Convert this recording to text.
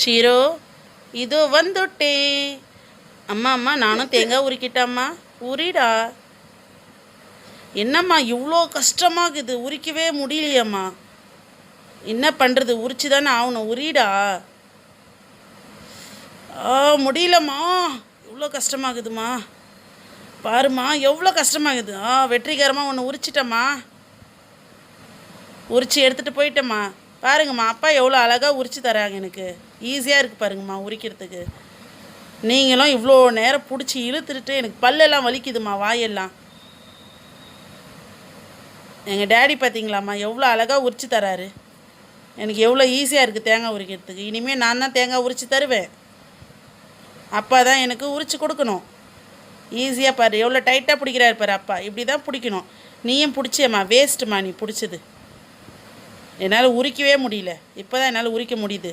ஷீரோ இதோ வந்துட்டேன் அம்மா அம்மா நானும் தேங்காய் உரிக்கிட்டேம்மா. உரிடா. என்னம்மா இவ்வளோ கஷ்டமாகுது. உரிக்கவே முடியலையம்மா. என்ன பண்ணுறது உரிச்சு தானே ஆகணும். உரிடா. ஆ முடியலம்மா. இவ்வளோ கஷ்டமாகுதுமா பாரும்மா எவ்வளோ கஷ்டமாகுது. ஆ வெற்றிகரமாக ஒன்று உரிச்சிட்டம்மா. உரிச்சு எடுத்துகிட்டு போயிட்டேம்மா. பாருங்கம்மா அப்பா எவ்வளோ அழகாக உரிச்சு தராங்க எனக்கு. ஈஸியாக இருக்குது பாருங்கம்மா உரிக்கிறதுக்கு. நீங்களும் இவ்வளோ நேரம் பிடிச்சி இழுத்துட்டு எனக்கு பல்லெல்லாம் வலிக்குதும்மா வாயெல்லாம். எங்கள் டேடி பார்த்தீங்களாம்மா எவ்வளோ அழகாக உரிச்சு தராரு. எனக்கு எவ்வளோ ஈஸியாக இருக்குது தேங்காய் உரிக்கிறதுக்கு. இனிமேல் நான் தான் தேங்காய் உரிச்சு தருவேன். அப்பா தான் எனக்கு உரிச்சு கொடுக்கணும். ஈஸியாக பாரு எவ்வளோ டைட்டாக பிடிக்கிறாரு பாரு அப்பா. இப்படி தான் பிடிக்கணும். நீயும் பிடிச்சேம்மா வேஸ்ட்டுமா நீ பிடிச்சது. என்னால் உரிக்கவே முடியல. இப்போ தான் என்னால் உரிக்க முடியுது.